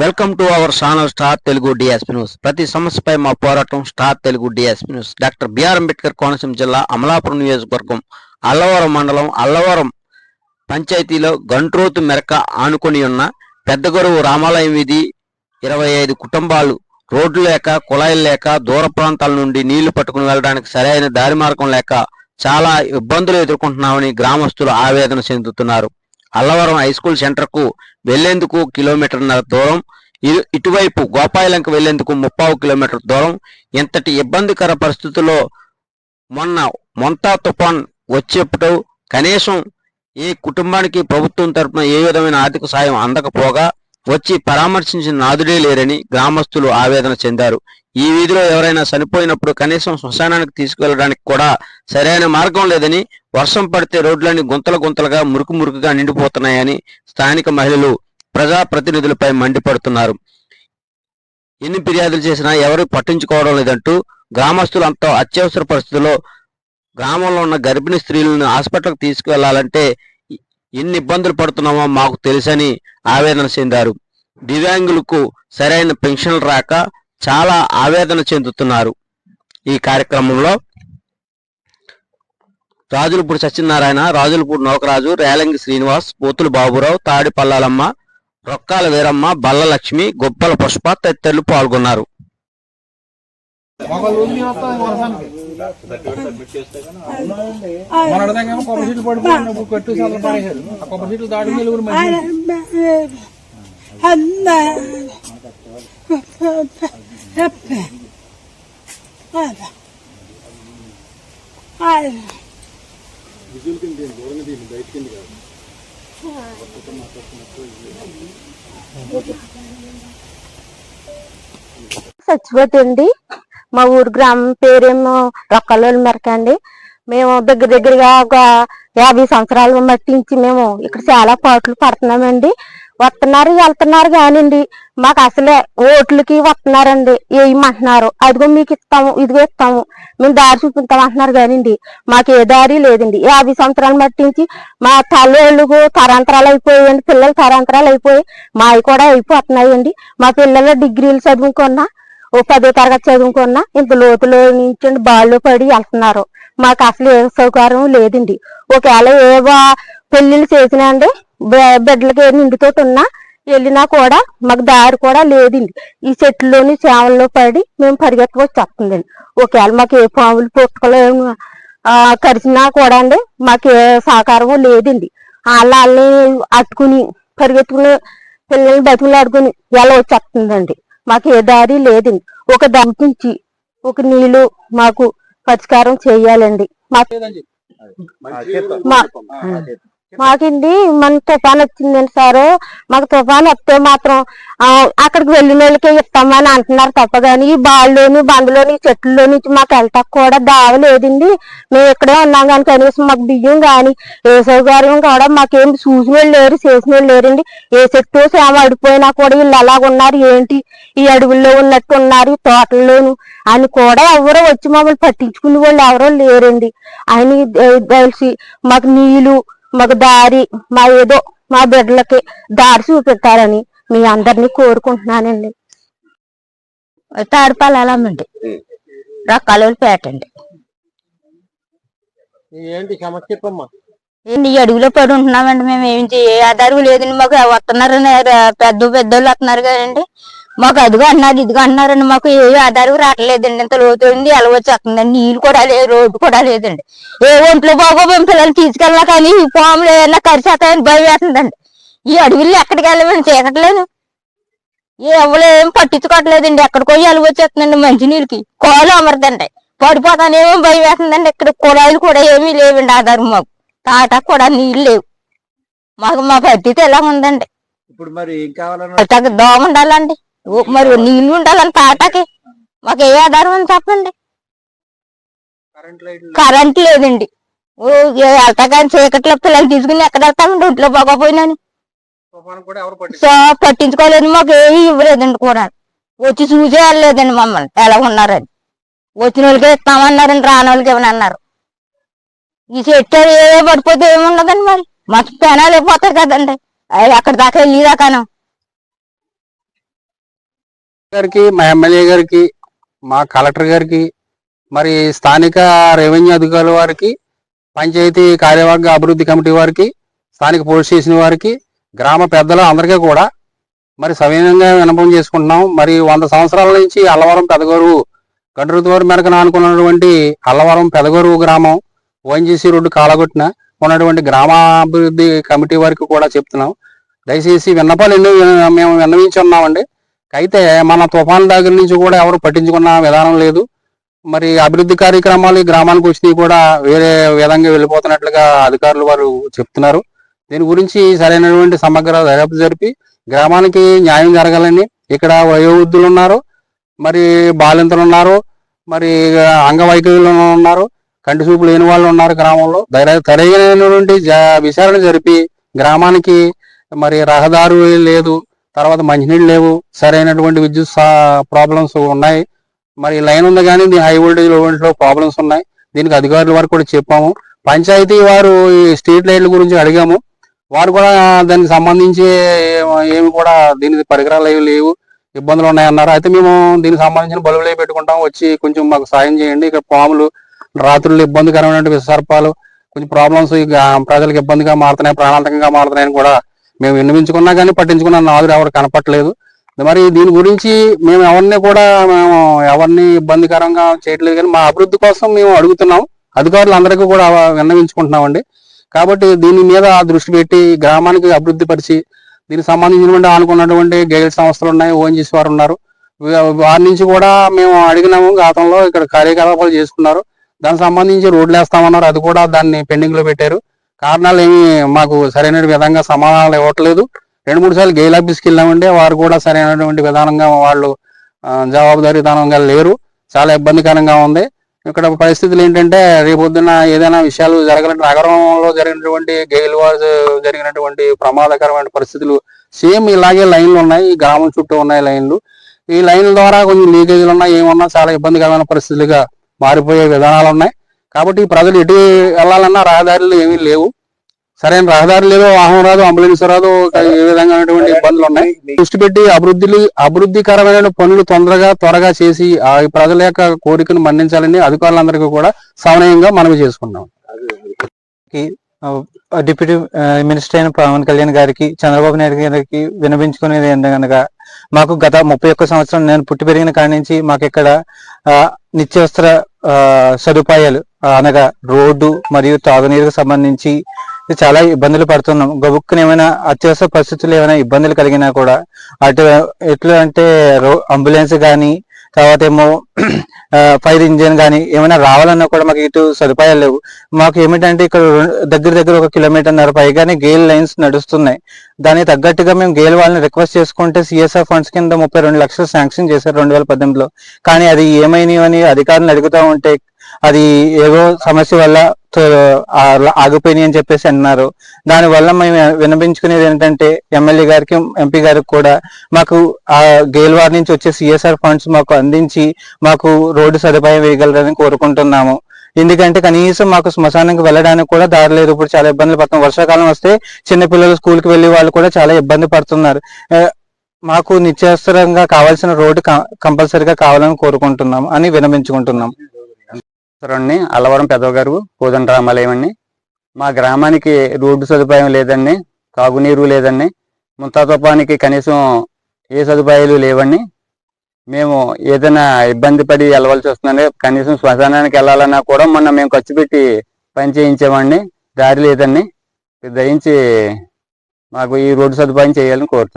Welcome to our channel star Telugu DSP news ప్రతి సమస్యపై మా పోరాటం star Telugu DSP news doctor BR Ambedkar Konaseema జిల్లా అమలాపురం నియోజకవర్గం అల్లవరం మండలం అల్లవరం పంచాయతీలో గంట్రోతు మెరక ఆనుకొని ఉన్న పెద్దగొరువు రామాలయం వీధి ఇరవై ఐదు కుటుంబాలు రోడ్లు లేక కుళాయిలు లేక దూర ప్రాంతాల నుండి నీళ్ళు పట్టుకుని వెళ్ళడానికి సరైన దారి మార్గం లేక చాలా ఇబ్బందులు ఎదుర్కొంటున్నామని గ్రామస్తులు ఆవేదన చెందుతున్నారు. అల్లవరం హై స్కూల్ సెంటర్కు వెళ్ళేందుకు కిలోమీటర్న్నర దూరం. ఇరు- ఇటువైపు గోపాయలంక వెళ్ళేందుకు ముప్పావు కిలోమీటర్ దూరం. ఇంతటి ఇబ్బందికర పరిస్థితుల్లో మొన్న మొంతా తుఫాన్ వచ్చేప్పుడు కనీసం ఏ కుటుంబానికి ప్రభుత్వం తరపున ఏ విధమైన ఆర్థిక సాయం అందకపోగా వచ్చి పరామర్శించిన నాదుడే లేరని గ్రామస్తులు ఆవేదన చెందారు. ఈ వీధిలో ఎవరైనా చనిపోయినప్పుడు కనీసం శ్మశానానికి తీసుకెళ్ళడానికి కూడా సరైన మార్గం లేదని వర్షం పడితే రోడ్లన్నీ గుంతలు గుంతలుగా మురుకు మురుకుగా నిండిపోతున్నాయని స్థానిక మహిళలు ప్రజా ప్రతినిధులపై మండిపడుతున్నారు. ఎన్ని ఫిర్యాదులు చేసినా ఎవరు పట్టించుకోవడం లేదంటూ గ్రామస్తులంతా అత్యవసర పరిస్థితుల్లో గ్రామంలో ఉన్న గర్భిణీ స్త్రీలను హాస్పిటల్కి తీసుకువెళ్ళాలంటే ఎన్ని ఇబ్బందులు పడుతున్నామో మాకు తెలుసని ఆవేదన చెందారు. దివ్యాంగులకు సరైన పెన్షన్లు రాక చాలా ఆవేదన చెందుతున్నారు ఈ కార్యక్రమంలో. రాజులపూడి సత్యనారాయణ రాజులపూడి నౌకరాజు రేలంగి శ్రీనివాస్ పోతులు బాబురావు తాడి పల్లాలమ్మ రొక్కాల వీరమ్మ బల్ల లక్ష్మి గొప్పల పుష్ప తదితరులు పాల్గొన్నారు. మన అడదంగా కొబ్బరి సీట్లు పడిపోయినప్పుడు కట్టు సార్లు పడేశారు. ఆ కొబ్బరి సీట్లు దాటి నిలుగురు మంచి మా ఊరు గ్రామం పేరేమో రొక్కలోలు మెరక అండి. మేము దగ్గర దగ్గరగా ఒక యాభై సంవత్సరాలు మట్టించి మేము ఇక్కడ చాలా పాటలు పడుతున్నామండి. వస్తున్నారు వెళ్తున్నారు కానివ్వండి మాకు అసలే ఓట్లకి వస్తున్నారండి. వేయమంటున్నారు అదిగో మీకు ఇస్తాము ఇదిగో ఇస్తాము. మేము దారి చూపిస్తాం అంటున్నారు కానివ్వండి మాకు ఏ దారి లేదండి. యాభై సంవత్సరాలు మట్టించి మా తల్లిళ్ళు తరాంతరాలు అయిపోయాయండి. పిల్లలు తరాంతరాలు అయిపోయి మావి కూడా అయిపోతున్నాయండి. మా పిల్లలు డిగ్రీలు చదువుకున్నా ఓ పదో తరగతి చదువుకున్నా ఇంత లోతులో నుంచి బాల్లో పడి వెళ్తున్నారు. మాకు అసలు ఏ సౌకర్యం లేదండి. ఒకవేళ ఏవో పెళ్ళిళ్ళు చేసినా అండి బిడ్డలకి ఏ ఉన్నా వెళ్ళినా కూడా మాకు దారి కూడా లేదండి. ఈ చెట్లలోని సేవల్లో పడి మేము పరిగెత్తవచ్చు వస్తుందండి ఒకవేళ మాకు ఏ పాములు పుట్టుకలు కరిచినా కూడా అండి మాకు ఏ సహకారము లేదండి. వాళ్ళ వాళ్ళని అట్టుకుని పరిగెత్తుకుని పిల్లల్ని బతుకులు ఆడుకుని ఎలా వచ్చేస్తుందండి. మాకు ఏ దారి లేదండి. ఒక దంపించి ఒక నీళ్ళు మాకు పరిష్కారం చేయాలండి. మాకు మా మాకండి మన తుఫాన్ వచ్చిందండి సారు. మాకు తుఫాన్ వస్తే మాత్రం అక్కడికి వెళ్ళిన వాళ్ళకే ఇస్తామని అంటున్నారు తప్ప కానీ ఈ బాళ్ళలోని బండ్లోని చెట్లలో నుంచి మాకు వెళ్ళటానికి కూడా దావ లేదండి. మేము ఇక్కడే ఉన్నాం కానీ కనీసం మాకు బియ్యం కానీ ఏ సౌకర్యం కూడా మాకేం చూసిన వాళ్ళు లేరు చేసిన వాళ్ళు లేరండి. ఏ చెట్టు సేమ అడిపోయినా కూడా వీళ్ళు ఎలాగున్నారు ఏంటి? ఈ అడవుల్లో ఉన్నట్టు ఉన్నారు ఈ తోటల్లోను అని కూడా ఎవరో వచ్చి మమ్మల్ని పట్టించుకునే వాళ్ళు ఎవరో లేరండి. ఆయన తెలిసి మాకు నీళ్ళు మాకు దారి మా ఏదో మా బిడ్డలకి దారి చూపెట్టారని మీ అందరినీ కోరుకుంటున్నానండి. తాడిపాలండి రకాల పేటండి ఏంటి సమస్య చెప్పమ్మా ఏంటి ఈ అడుగులో పడి ఉంటున్నామండి మేము ఏం చేయ ఆధారం లేదండి మాకు. వస్తున్నారని ర- పెద్ద పెద్దోళ్ళు వస్తున్నారు కదండి. మాకు అదిగో అన్నారు ఇదిగో అన్నారండి మాకు ఏ ఆధారం రావట్లేదండి. ఇంత లోతు ఉంది ఎలా వచ్చి వస్తుందండి నీళ్ళు కూడా లేదు రోడ్డు కూడా లేదండి. ఏ ఒంట్లో బాగో మేము పిల్లలు తీసుకెళ్ళా కానీ ఈ పాములు ఏమన్నా కరిసేస్తాయని భయం వేస్తుందండి. ఈ అడవిలో ఎక్కడికి వెళ్ళమని చీకట్లేదు. ఏ ఎవరు ఏం పట్టించుకోవట్లేదండి. ఎక్కడికో ఎలుగు వచ్చేస్తుందండి మంచి నీళ్ళకి. కోలు అమరదండి. పడిపోతానేమో భయం వేస్తుందండి. ఇక్కడ కుళాయిలు కూడా ఏమీ లేవండి ఆధారం మాకు. తాట కూడా నీళ్ళు లేవు. మాకు మా పరిస్థితి ఎలా ఉందండి? ఇప్పుడు మరి ఏం కావాలన్నా దోమ ఉండాలండి. మరి నీళ్ళు ఉండాలని తాటకి మాకు ఏ ఆధారం అని చెప్పండి. కరెంట్ లేదండి. వెళ్తా కానీ చీకట్లో పిల్లలు తీసుకుని ఎక్కడ వెళ్తామండి ఒంట్లో బాగోపోయినాని. పట్టించుకోలేదు మాకు ఏమీ ఇవ్వలేదండి కూడా. వచ్చి చూసే వెళ్ళలేదండి మమ్మల్ని. ఎలా ఉన్నారని. వచ్చిన వాళ్ళకి ఇస్తామన్నారండి రాని వాళ్ళకి ఏమని అన్నారు. ఈ చెట్టు ఏ పడిపోతే ఏముండదండి మరి? మాకు పెనాలు అయిపోతాయి కదండి. అవి అక్కడ దాకా వెళ్ళేదాకాను గారికి మా ఎమ్మెల్యే గారికి మా కలెక్టర్ గారికి మరి స్థానిక రెవెన్యూ అధికారుల వారికి పంచాయతీ కార్యవర్గ అభివృద్ధి కమిటీ వారికి స్థానిక పోలీస్ స్టేషన్ వారికి గ్రామ పెద్దలు అందరికీ కూడా మరి సవినయంగా వినపం చేసుకుంటున్నాం. మరి వంద సంవత్సరాల నుంచి అల్లవరం పెదగోరు గండ్రుతూరు మేరకు నానుకున్నటువంటి అల్లవరం పెదగోరు గ్రామం ఓఎన్జీసీ రోడ్డు కాలగొట్టిన ఉన్నటువంటి గ్రామాభివృద్ధి కమిటీ వారికి కూడా చెప్తున్నాం. దయచేసి విన్నపాలు ఎన్నో మేము విన్నవించి ఉన్నామండి. అయితే మన తుఫాన్ దగ్గర నుంచి కూడా ఎవరు పట్టించుకున్న విధానం లేదు. మరి అభివృద్ధి కార్యక్రమాలు గ్రామానికి వచ్చినవి కూడా వేరే విధంగా వెళ్ళిపోతున్నట్లుగా అధికారులు వారు చెప్తున్నారు. దీని గురించి సరైనటువంటి సమగ్ర దర్యాప్తు జరిపి గ్రామానికి న్యాయం జరగాలని ఇక్కడ వయోవృద్ధులు ఉన్నారు మరి బాలింతలు ఉన్నారు మరి అంగవైకల్యులు ఉన్నారు కంటి చూపు లేని వాళ్ళు ఉన్నారు గ్రామంలో. సరైనటువంటి విచారణ జరిపి గ్రామానికి మరి రహదారు లేదు. తర్వాత మంచినీళ్ళు లేవు సరైనటువంటి విద్యుత్ ప్రాబ్లమ్స్ ఉన్నాయి. మరి లైన్ ఉంది కానీ హై వోల్టేజ్లో వోల్టేజ్లో ప్రాబ్లమ్స్ ఉన్నాయి. దీనికి అధికారుల వరకు కూడా చెప్పాము. పంచాయతీ వారు ఈ స్ట్రీట్ లైట్ల గురించి అడిగాము. వారు కూడా దానికి సంబంధించి ఏమి కూడా దీనికి పరికరాలు ఏవి లేవు ఇబ్బందులు ఉన్నాయన్నారు. అయితే మేము దీనికి సంబంధించిన బలువులే పెట్టుకుంటాం వచ్చి కొంచెం మాకు సాయం చేయండి. ఇక్కడ పాములు రాత్రులు ఇబ్బందికరమైనటువంటి విసర్పాలు కొంచెం ప్రాబ్లమ్స్ ప్రజలకు ఇబ్బందిగా మారుతున్నాయి ప్రాణాంతకంగా మారుతున్నాయని కూడా మేము విన్నవించుకున్నా కానీ పట్టించుకున్న నాదుడు ఎవరు కనపట్లేదు మరి దీని గురించి మేము ఎవరిని కూడా మేము ఎవరిని ఇబ్బందికరంగా చేయట్లేదు కానీ మా అభివృద్ధి కోసం మేము అడుగుతున్నాం అధికారులు అందరికీ కూడా విన్నవించుకుంటున్నామండి. కాబట్టి దీని మీద దృష్టి పెట్టి గ్రామానికి అభివృద్ధి పరిచి దీనికి సంబంధించినటువంటి ఆనుకున్నటువంటి గైడ్ సంస్థలు ఉన్నాయి ఓఎన్జీసీ వారు ఉన్నారు. వారి నుంచి కూడా మేము అడిగినాము గతంలో ఇక్కడ కార్యకలాపాలు చేసుకున్నారు. దానికి సంబంధించి రోడ్లు వేస్తామన్నారు అది కూడా దాన్ని పెండింగ్లో పెట్టారు. కారణాలు ఏమి మాకు సరైన విధంగా సమాధానాలు ఇవ్వట్లేదు. రెండు మూడు సార్లు గెయిల్ ఆఫీస్కి వెళ్ళామంటే వారు కూడా సరైనటువంటి విధానంగా వాళ్ళు ఆ, జవాబుదారీతనంగా లేరు. చాలా ఇబ్బందికరంగా ఉంది. ఇక్కడ పరిస్థితులు ఏంటంటే రేపొద్దున ఏదైనా విషయాలు జరగాలంటే నగరంలో జరిగినటువంటి గెయిల్ వాజ్ జరిగినటువంటి ప్రమాదకరమైన పరిస్థితులు సేమ్ ఇలాగే లైన్లు ఉన్నాయి. ఈ గ్రామం చుట్టూ ఉన్నాయి లైన్లు. ఈ లైన్ల ద్వారా కొంచెం లీకేజీలు ఉన్నాయి ఏమన్నా చాలా ఇబ్బందికరమైన పరిస్థితులుగా మారిపోయే విధానాలు ఉన్నాయి. కాబట్టి ప్రజలు ఎటు వెళ్ళాలన్నా రహదారులు ఏమీ లేవు. సరైన రహదారి లేదు వాహనం రాదు అంబులెన్స్ రాదు ఏ విధంగా ఇబ్బందులు ఉన్నాయి. దృష్టి పెట్టి అభివృద్ధి అభివృద్ధికరమైన పనులు తొందరగా త్వరగా చేసి ఆ ప్రజల యొక్క కోరికను మన్నించాలని అధికారులందరికీ కూడా సమన్వయంగా మనవి చేసుకున్నాం డిప్యూటీ మినిస్టర్ అయిన పవన్ కళ్యాణ్ గారికి చంద్రబాబు నాయుడు గారికి వినిపించుకునేది ఏంటనగా మాకు గత ముప్పై ఒక్క సంవత్సరం నేను పుట్టి పెరిగిన కాడి నుంచి మాకు ఇక్కడ ఆ, నిత్యావసర ఆ, సదుపాయాలు అనగా రోడ్డు మరియు తాగునీరుకు సంబంధించి చాలా ఇబ్బందులు పడుతున్నాం. గబుక్కుని ఏమైనా అత్యవసర పరిస్థితులు ఏమైనా ఇబ్బందులు కలిగినా కూడా అటు ఎట్లా అంటే రో అంబులెన్స్ కానీ తర్వాత ఏమో ఫైర్ ఇంజిన్ కానీ ఏమైనా రావాలన్నా కూడా మాకు ఇటు సదుపాయాలు లేవు. మాకు ఏమిటంటే ఇక్కడ దగ్గర దగ్గర ఒక కిలోమీటర్న్నర పైగానే గేల్ లైన్స్ నడుస్తున్నాయి. దానికి తగ్గట్టుగా మేము గేల్ వాళ్ళని రిక్వెస్ట్ చేసుకుంటే సిఎస్ఆర్ ఫండ్స్ కింద ముప్పై రెండు లక్షలు శాంక్షన్ చేశారు రెండు వేల పద్దెనిమిదిలో. కానీ అది ఏమైనాయి అని అధికారులను అడుగుతా ఉంటే అది ఏదో సమస్య వల్ల ఆగిపోయినాయి అని చెప్పేసి అన్నారు. దానివల్ల మేము వినిపించుకునేది ఏంటంటే ఎమ్మెల్యే గారికి ఎంపీ గారికి కూడా మాకు ఆ గేల్వార్ నుంచి వచ్చే సిఎస్ఆర్ ఫండ్స్ మాకు అందించి మాకు రోడ్డు సదుపాయం వేయగలరని కోరుకుంటున్నాము. ఎందుకంటే కనీసం మాకు శ్మశానానికి వెళ్ళడానికి కూడా దారి లేదు. ఇప్పుడు చాలా ఇబ్బందులు పడుతున్నాం. వర్షాకాలం వస్తే చిన్నపిల్లలు స్కూల్కి స్కూల్కి వెళ్ళే వాళ్ళు కూడా చాలా ఇబ్బంది పడుతున్నారు. మాకు నిత్యావసరంగా కావాల్సిన రోడ్డు కంపల్సరీగా కావాలని కోరుకుంటున్నాం అని వినమించుకుంటున్నాం అండి అల్లవరం పెదవగారు కోదండ రామాలయం మా గ్రామానికి రోడ్డు సదుపాయం లేదండి తాగునీరు లేదండి ముంతాతోపానికి కనీసం ఏ సదుపాయాలు లేవండి మేము ఏదైనా ఇబ్బంది పడి వెళ్ళవలసి వస్తుందండి కనీసం శ్మశానానికి వెళ్ళాలన్నా కూడా మొన్న మేము ఖర్చు పెట్టి పని చేయించామండి దారి లేదండి దయించి మాకు ఈ రోడ్డు సదుపాయం చేయాలని కోరుతున్నాం.